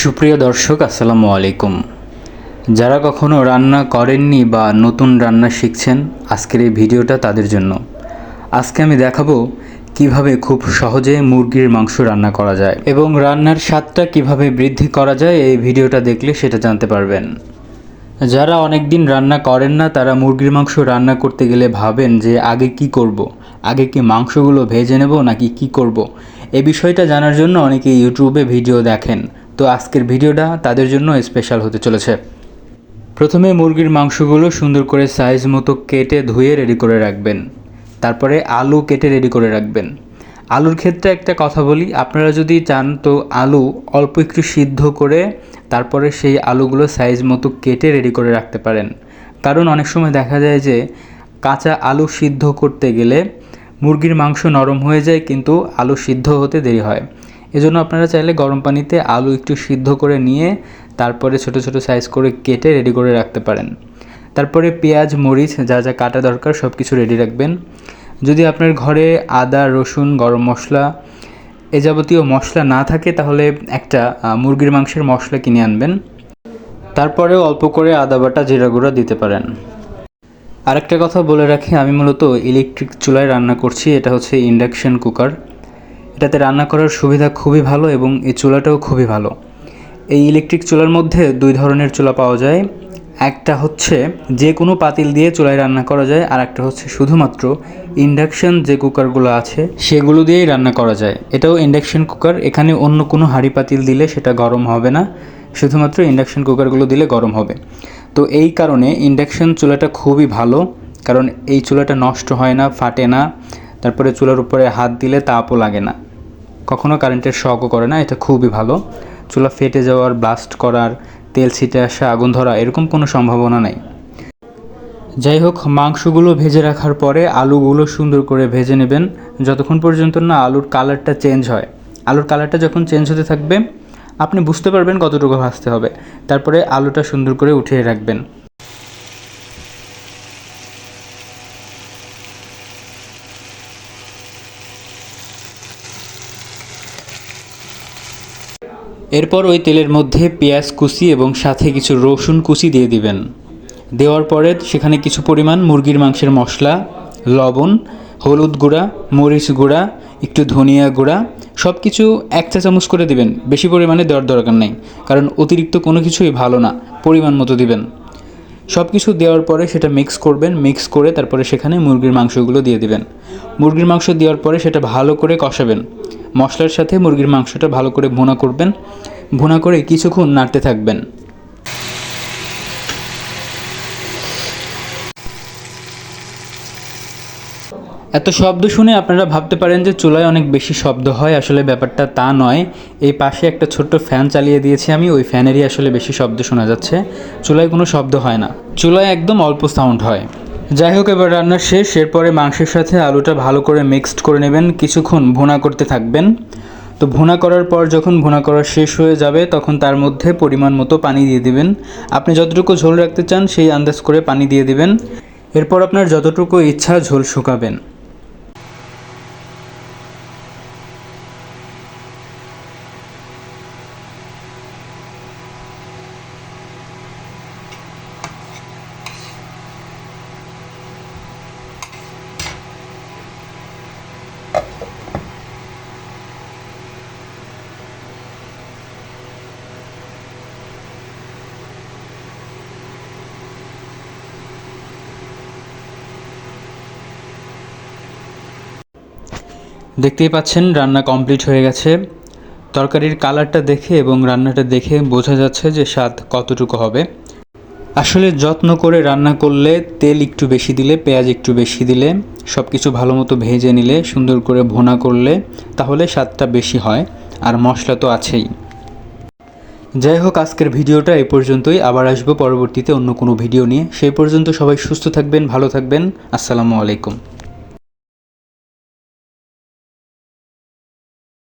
সুপ্রিয় দর্শক, আসসালামু আলাইকুম যারা কখনো রান্না করেননি বা নতুন রান্না শিখছেন, আজকের এই ভিডিওটা তাদের জন্য আজকে আমি দেখাবো কীভাবে খুব সহজে মুরগির মাংস রান্না করা যায় এবং রান্নার স্বাদটা কীভাবে বৃদ্ধি করা যায়, এই ভিডিওটা দেখলে সেটা জানতে পারবেন যারা অনেক দিন রান্না করেন না, তারা মুরগির মাংস রান্না করতে গেলে ভাবেন যে আগে কি করব। আগে কি মাংসগুলো ভেজে নেব নাকি কি করব। এই বিষয়টা জানার জন্য অনেকে ইউটিউবে ভিডিও দেখেন তো আজকের ভিডিওটা তাদের জন্য স্পেশাল হতে চলেছে। প্রথমে মুরগির মাংসগুলো সুন্দর করে সাইজ মতো কেটে ধুয়ে রেডি করে রাখবেন। তারপরে আলু কেটে রেডি করে রাখবেন। আলুর ক্ষেত্রে একটা কথা বলি, আপনারা যদি চান তো আলু অল্প একটু সিদ্ধ করে তারপরে সেই আলুগুলো সাইজ মতো কেটে রেডি করে রাখতে পারেন। কারণ অনেক সময় দেখা যায় যে, কাঁচা আলু সিদ্ধ করতে গেলে মুরগির মাংস নরম হয়ে যায় কিন্তু আলু সিদ্ধ হতে দেরি হয়। এজন্য আপনারা চাইলে গরম পানিতে আলু একটু সিদ্ধ করে নিয়ে তারপরে ছোট ছোট সাইজ করে কেটে রেডি করে রাখতে পারেন। তারপরে পেঁয়াজ, মরিচ, যা যা কাটা দরকার সব কিছু রেডি রাখবেন। যদি আপনার ঘরে আদা, রসুন, গরম মশলা এ যাবতীয় মশলা না থাকে, তাহলে একটা মুরগির মাংসের মশলা কিনে আনবেন। তারপরেও অল্প করে আদা বাটা, জিরা গুঁড়া দিতে পারেন। আরেকটা কথা বলে রাখি, আমি মূলত ইলেকট্রিক চুলায় রান্না করছি, এটা হচ্ছে ইন্ডাকশন কুকার এটাতে রান্না করার সুবিধা খুবই ভালো এবং এই চুলাটাও খুবই ভালো। এই ইলেকট্রিক চুলার মধ্যে দুই ধরনের চুলা পাওয়া যায়। একটা হচ্ছে যে কোনো পাতিল দিয়ে চুলায় রান্না করা যায় আর একটা হচ্ছে শুধুমাত্র ইন্ডাকশান যে কুকারগুলো আছে, সেগুলো দিয়েই রান্না করা যায়। এটাও ইন্ডাকশন কুকার এখানে অন্য কোনো হাঁড়ি পাতিল দিলে সেটা গরম হবে না, শুধুমাত্র ইন্ডাকশন কুকারগুলো দিলে গরম হবে। তো এই কারণে ইন্ডাকশান চুলাটা খুবই ভালো, কারণ এই চুলাটা নষ্ট হয় না, ফাটে না, তারপরে চুলার উপরে হাত দিলে তাপও লাগে না। কখনো কারেন্টের শকও করে না, এটা খুবই ভালো। চুলা ফেটে যাওয়ার ব্লাস্ট করার, তেল ছিটে আসা, আগুন ধরা, এরকম কোনো সম্ভাবনা নেই। যাই হোক, মাংসগুলো ভেজে রাখার পরে আলুগুলো সুন্দর করে ভেজে নেবেন। যতক্ষণ পর্যন্ত না আলুর কালারটা চেঞ্জ হয়। আলুর কালারটা যখন চেঞ্জ হতে থাকবে, আপনি বুঝতে পারবেন কতটুকু ভাজতে হবে। তারপরে আলুটা সুন্দর করে উঠিয়ে রাখবেন। এরপর ওই তেলের মধ্যে পেঁয়াজ কুচি এবং সাথে কিছু রসুন কুচি দিয়ে দিবেন। দেওয়ার পরে সেখানে কিছু পরিমাণ মুরগির মাংসের মশলা, লবণ, হলুদ গুঁড়া, মরিচ গুঁড়া, একটু ধনিয়া গুঁড়া সব কিছু এক চা চামচ করে দিবেন। বেশি পরিমাণে দেওয়ার দরকার নেই, কারণ অতিরিক্ত কোনো কিছুই ভালো না, পরিমাণ মতো দিবেন। সব কিছু দেওয়ার পরে সেটা মিক্স করবেন, মিক্স করে তারপরে সেখানে মুরগির মাংসগুলো দিয়ে দিবেন। মুরগির মাংস দেওয়ার পরে সেটা ভালো করে কষাবেন। মশলার সাথে মুরগির মাংসটা ভালো করে ভুনা করবেন। ভুনা করে কিছুক্ষণ নাড়তে থাকবেন। এত শব্দ শুনে আপনারা ভাবতে পারেন যে চুলায় অনেক বেশি শব্দ হয়। আসলে ব্যাপারটা তা নয়। এই পাশে একটা ছোট্ট ফ্যান চালিয়ে দিয়েছি আমি। ওই ফ্যানেরই আসলে বেশি শব্দ শোনা যাচ্ছে। চুলায় কোনো শব্দ হয় না। চুলায় একদম অল্প সাউন্ড হয়। যাই হোক এবার রান্না শেষ। এরপরে মাংসের সাথে আলুটা ভালো করে মিক্সড করে নেবেন। কিছুক্ষণ ভুনা করতে থাকবেন। তো ভুনা করার পর যখন ভুনা করা শেষ হয়ে যাবে, তখন তার মধ্যে পরিমাণ মতো পানি দিয়ে দিবেন। আপনি যতটুকু ঝোল রাখতে চান, সেই আন্দাজ করে পানি দিয়ে দিবেন। এরপর আপনার যতটুকু ইচ্ছা ঝোল শুকাবেন। দেখতেই পাচ্ছেন, রান্না কমপ্লিট হয়ে গেছে। তরকারির কালারটা দেখে এবং রান্নাটা দেখে বোঝা যাচ্ছে যে স্বাদ কতটুকু হবে। আসলে যত্ন করে রান্না করলে তেল একটু বেশি দিলে, পেঁয়াজ একটু বেশি দিলে সব কিছু ভালো মতো ভেজে নিলে, সুন্দর করে ভোনা করলে তাহলে স্বাদটা বেশি হয়, আর মশলা তো আছেই। যাই হোক, আজকের ভিডিওটা এই পর্যন্তই। আবার আসব পরবর্তীতে অন্য কোনো ভিডিও নিয়ে। সেই পর্যন্ত সবাই সুস্থ থাকবেন, ভালো থাকবেন। আসসালামু আলাইকুম।